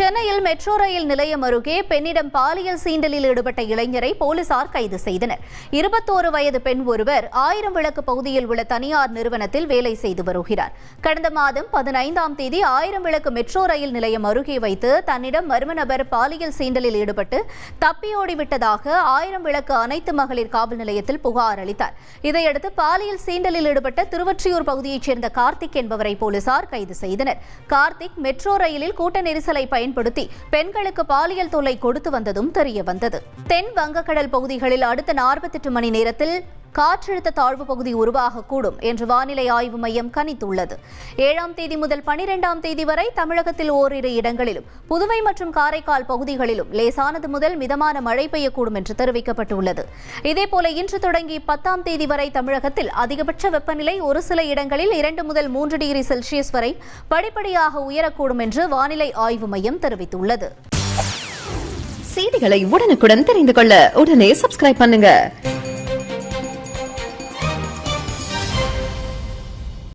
சென்னையில் metro rail நிலையம் அருகே பெண்ணிடம் பாலியல் சீண்டலில் ஈடுபட்ட இளைஞரை போலீசார் கைது செய்தனர். இருபத்தோரு வயது பெண் ஒருவர் ஆயிரம் விளக்கு பகுதியில் உள்ள தனியார் நிறுவனத்தில் வேலை செய்து வருகிறார். கடந்த மாதம் பதினைந்தாம் தேதி ஆயிரம் விளக்கு மெட்ரோ ரயில் நிலையம் அருகே வைத்து தன்னிடம் மர்ம நபர் பாலியல் சீண்டலில் ஈடுபட்டு தப்பியோடிவிட்டதாக ஆயிரம் விளக்கு அனைத்து மகளிர் காவல் நிலையத்தில் புகார் அளித்தார். இதையடுத்து பாலியல் சீண்டலில் ஈடுபட்ட திருவொற்றியூர் பகுதியைச் சேர்ந்த கார்த்திக் என்பவரை போலீசார் கைது செய்தனர். கார்த்திக் மெட்ரோ ரயிலில் கூட்ட நெரிசலை பயன் பயன்படுத்தி பெண்களுக்கு பாலியல் தொல்லை கொடுத்து வந்ததும் தெரிய வந்தது. தென் வங்கக்கடல் பகுதிகளில் அடுத்த நாற்பத்தெட்டு மணி நேரத்தில் காற்றழுத்த தாழ்வு பகுதி உருவாகக்கூடும் என்று வானிலை ஆய்வு மையம் கணித்துள்ளது. ஏழாம் தேதி முதல் பனிரெண்டாம் தேதி வரை தமிழகத்தில் ஓரிரு இடங்களிலும் புதுவை மற்றும் காரைக்கால் பகுதிகளிலும் லேசானது முதல் மிதமான மழை பெய்யக்கூடும் என்று தெரிவிக்கப்பட்டுள்ளது. இதேபோல இன்று தொடங்கி பத்தாம் தேதி வரை தமிழகத்தில் அதிகபட்ச வெப்பநிலை ஒரு சில இடங்களில் இரண்டு முதல் மூன்று டிகிரி செல்சியஸ் வரை படிப்படியாக உயரக்கூடும் என்று வானிலை ஆய்வு மையம் தெரிவித்துள்ளது. செய்திகளை உடனுக்குடன் தெரிந்து கொள்ள உடனே சப்ஸ்கிரைப் பண்ணுங்க.